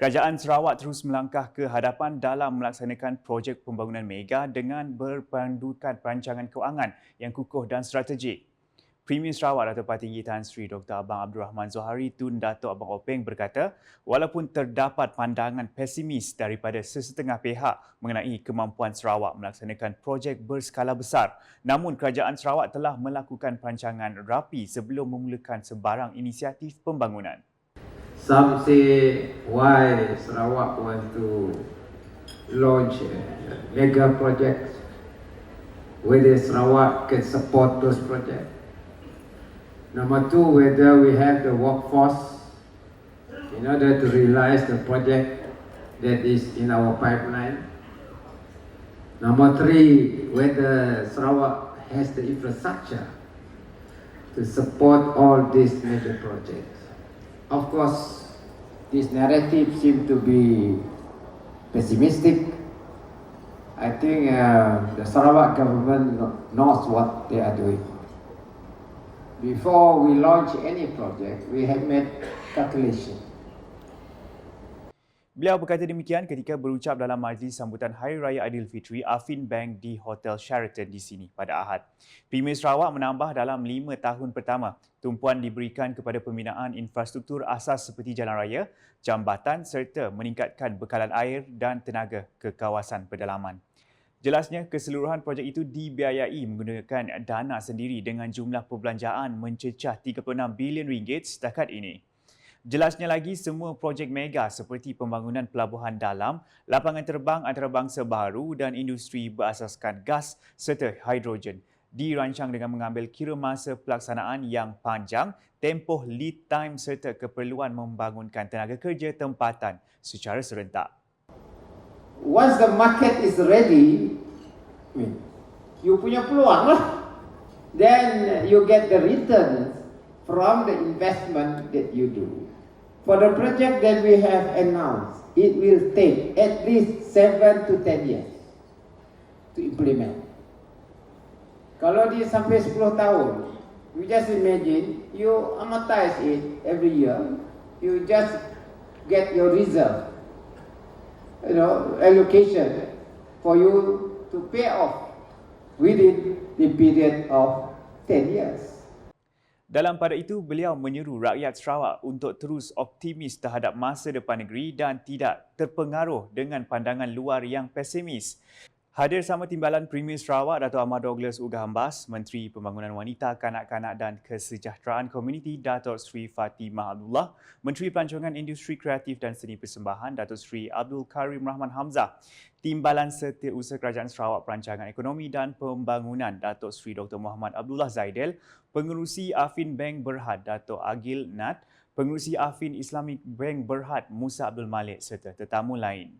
Kerajaan Sarawak terus melangkah ke hadapan dalam melaksanakan projek pembangunan mega dengan berpandukan perancangan kewangan yang kukuh dan strategik. Premier Sarawak Dato' Patinggi Tan Sri Dr. Abang Abdul Rahman Zohari Tun Dato' Abang Openg berkata, walaupun terdapat pandangan pesimis daripada sesetengah pihak mengenai kemampuan Sarawak melaksanakan projek berskala besar, namun kerajaan Sarawak telah melakukan perancangan rapi sebelum memulakan sebarang inisiatif pembangunan. Some say why Sarawak want to launch a mega projects, whether Sarawak can support those projects. Number two, whether we have the workforce in order to realize the project that is in our pipeline. Number three, whether Sarawak has the infrastructure to support all these major projects. Of course, this narrative seems to be pessimistic. I think uh, the Sarawak government knows what they are doing. Before we launch any project, we have made calculation. Beliau berkata demikian ketika berucap dalam majlis sambutan Hari Raya Aidilfitri Afin Bank di Hotel Sheraton di sini pada Ahad. Premier Sarawak menambah dalam lima tahun pertama, tumpuan diberikan kepada pembinaan infrastruktur asas seperti jalan raya, jambatan serta meningkatkan bekalan air dan tenaga ke kawasan pedalaman. Jelasnya, keseluruhan projek itu dibiayai menggunakan dana sendiri dengan jumlah perbelanjaan mencecah 36 bilion ringgit setakat ini. Jelasnya lagi, semua projek mega seperti pembangunan pelabuhan dalam, lapangan terbang antarabangsa baru dan industri berasaskan gas serta hidrogen dirancang dengan mengambil kira masa pelaksanaan yang panjang, tempoh lead time serta keperluan membangunkan tenaga kerja tempatan secara serentak. Once the market is ready, you punya peluang lah. Then you get the return from the investment that you do. For the project that we have announced, it will take at least 7 to 10 years to implement. Kalau dia sampai 10 tahun, you just imagine, you amortize it every year, you just get your reserve you know, allocation for you to pay off within the period of 10 years. Dalam pada itu, beliau menyeru rakyat Sarawak untuk terus optimis terhadap masa depan negeri dan tidak terpengaruh dengan pandangan luar yang pesimis. Hadir sama timbalan Premier Sarawak Dato' Ahmad Douglas Uga Hambas, Menteri Pembangunan Wanita, Kanak-Kanak dan Kesejahteraan Komuniti Dato' Sri Fatimah Abdullah, Menteri Pelancongan Industri Kreatif dan Seni Persembahan Dato' Sri Abdul Karim Rahman Hamzah, Timbalan Setiausaha Kerajaan Sarawak Perancangan Ekonomi dan Pembangunan Dato' Sri Dr. Muhammad Abdullah Zaidel, Pengerusi Afin Bank Berhad Dato' Agil Nat, Pengerusi Afin Islamic Bank Berhad Musa Abdul Malik serta tetamu lain.